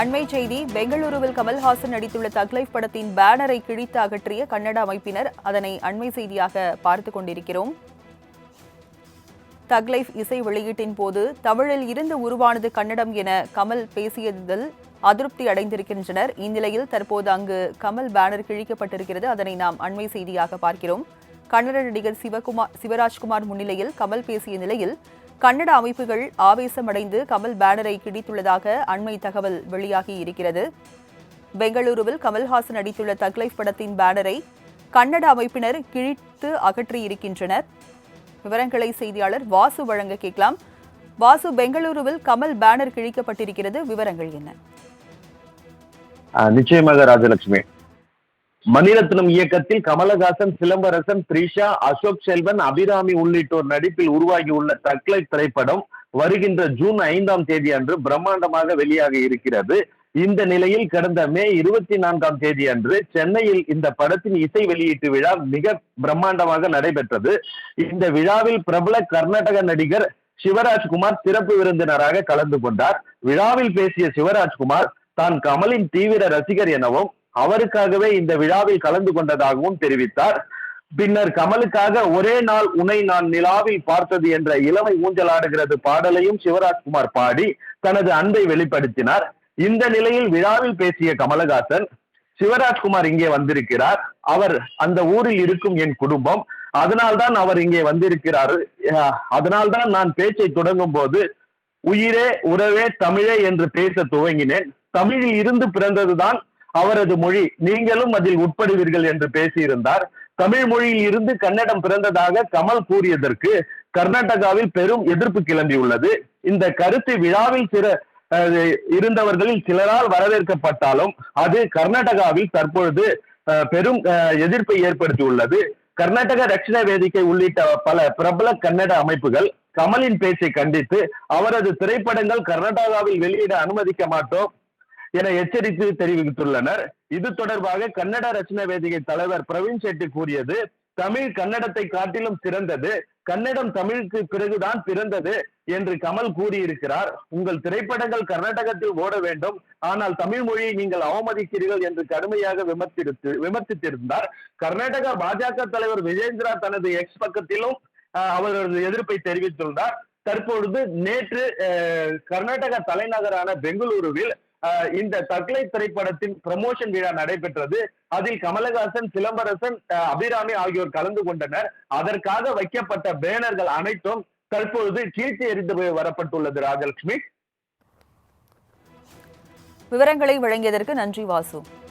அண்மை செய்தி பெங்களூருவில் கமல்ஹாசன் நடித்துள்ள தக்லைஃப் படத்தின் பேனரை கிழித்து அகற்றிய கன்னட அமைப்பினர் அதனை அண்மை செய்தியாக பார்த்துக் கொண்டிருக்கிறோம். தக்லைஃப் இசை வெளியீட்டின் போது தமிழில் இருந்து உருவானது கன்னடம் என கமல் பேசியதில் அதிருப்தி அடைந்திருக்கின்றனர். இந்நிலையில் தற்போது அங்கு கமல் பேனர் கிழிக்கப்பட்டிருக்கிறது. அதனை நாம் அண்மை செய்தியாக பார்க்கிறோம். கன்னட நடிகர் சிவகுமார் சிவராஜ்குமார் முன்னிலையில் கமல் பேசிய நிலையில் கன்னட அமைப்புகள் ஆவேசமடைந்து கமல் பேனரை கிழித்துள்ளதாக அண்மை தகவல் வெளியாகி இருக்கிறது. பெங்களூருவில் கமல்ஹாசன் நடித்துள்ள தக்லைஃப் படத்தின் பேனரை கன்னட அமைப்பினர் கிழித்து அகற்றியிருக்கின்றனர் விவரங்களை செய்தியாளர் வாசு வழங்க கேட்கலாம். வாசு பெங்களூருவில் கமல் பேனர் கிழிக்கப்பட்டிருக்கிறது. விவரங்கள் என்ன? நிச்சயமாக ராஜலட்சுமி. மணிரத்னம் இயக்கத்தில் கமலஹாசன் சிலம்பரசன் த்ரிஷா அசோக் செல்வன் அபிராமி உள்ளிட்டோர் நடிப்பில் உருவாகியுள்ள தக்லை திரைப்படம் வருகின்ற ஜூன் ஐந்தாம் தேதி அன்று பிரம்மாண்டமாக வெளியாக இருக்கிறது. இந்த நிலையில் கடந்த மே இருபத்தி நான்காம் தேதி அன்று சென்னையில் இந்த படத்தின் இசை வெளியீட்டு விழா மிக பிரம்மாண்டமாக நடைபெற்றது. இந்த விழாவில் பிரபல கர்நாடக நடிகர் சிவராஜ்குமார் சிறப்பு விருந்தினராக கலந்து கொண்டார். விழாவில் பேசிய சிவராஜ்குமார் தான் கமலின் தீவிர ரசிகர் எனவும் அவருக்காகவே இந்த விழாவில் கலந்து கொண்டதாகவும் தெரிவித்தார். பின்னர் கமலுக்காக ஒரே நாள் உனை நான் நிலாவில் பார்த்தது என்ற இளமை ஊஞ்சலாடுகிறது பாடலையும் சிவராஜ்குமார் பாடி தனது அன்பை வெளிப்படுத்தினார். இந்த நிலையில் விழாவில் பேசிய கமலஹாசன் சிவராஜ்குமார் இங்கே வந்திருக்கிறார். அவர் அந்த ஊரில் இருக்கும் என் குடும்பம். அதனால்தான் அவர் இங்கே வந்திருக்கிறார். அதனால்தான் நான் பேச்சை தொடங்கும் போது உயிரே உறவே தமிழே என்று பேச துவங்கினேன். தமிழில் இருந்து பிறந்ததுதான் அவரது மொழி நீங்களும் அதில் உட்படுவீர்கள் என்று பேசியிருந்தார். தமிழ் மொழியில் இருந்து கன்னடம் பிறந்ததாக கமல் கூறியதற்கு கர்நாடகாவில் பெரும் எதிர்ப்பு கிளம்பியுள்ளது. இந்த கருத்து விழாவில் சில இருந்தவர்களில் சிலரால் வரவேற்கப்பட்டாலும் அது கர்நாடகாவில் தற்பொழுது பெரும் எதிர்ப்பை ஏற்படுத்தியுள்ளது. கர்நாடக ரட்சண வேதிக்கை உள்ளிட்ட பல பிரபல கன்னட அமைப்புகள் கமலின் பேச்சை கண்டித்து அவரது திரைப்படங்கள் கர்நாடகாவில் வெளியிட அனுமதிக்க மாட்டோம். என எச்சரித்து தெரிவித்துள்ளனர். இது தொடர்பாக கன்னட ரச்சன வேதிகை தலைவர் பிரவீன் செட்டி கூறியது தமிழ் கன்னடத்தை காட்டிலும் சிறந்தது. கன்னடம் தமிழுக்கு பிறகுதான் பிறந்தது என்று கமல் கூறியிருக்கிறார். உங்கள் திரைப்படங்கள் கர்நாடகத்தில் ஓட வேண்டும். ஆனால் தமிழ் மொழியை நீங்கள் அவமதிக்கிறீர்கள் என்று கடுமையாக விமர்சித்து விமர்சித்திருந்தார். கர்நாடக பாஜக தலைவர் விஜேந்திரா தனது எக்ஸ் பக்கத்திலும் அவரது எதிர்ப்பை தெரிவித்துள்ளார். தற்பொழுது நேற்று கர்நாடக தலைநகரான பெங்களூருவில் இந்த தக்லை திரைப்படத்தின் ப்ரமோஷன் விழா நடைபெற்றது. அதில் கமலஹாசன் சிலம்பரசன் அபிராமி ஆகியோர் கலந்து கொண்டனர். அதற்காக வைக்கப்பட்ட பேனர்கள் அனைத்தும் தற்பொழுது கீழ்த்தி எறிந்து வரப்பட்டுள்ளது ராஜலட்சுமி. விவரங்களை வழங்கியதற்கு நன்றி வாசு.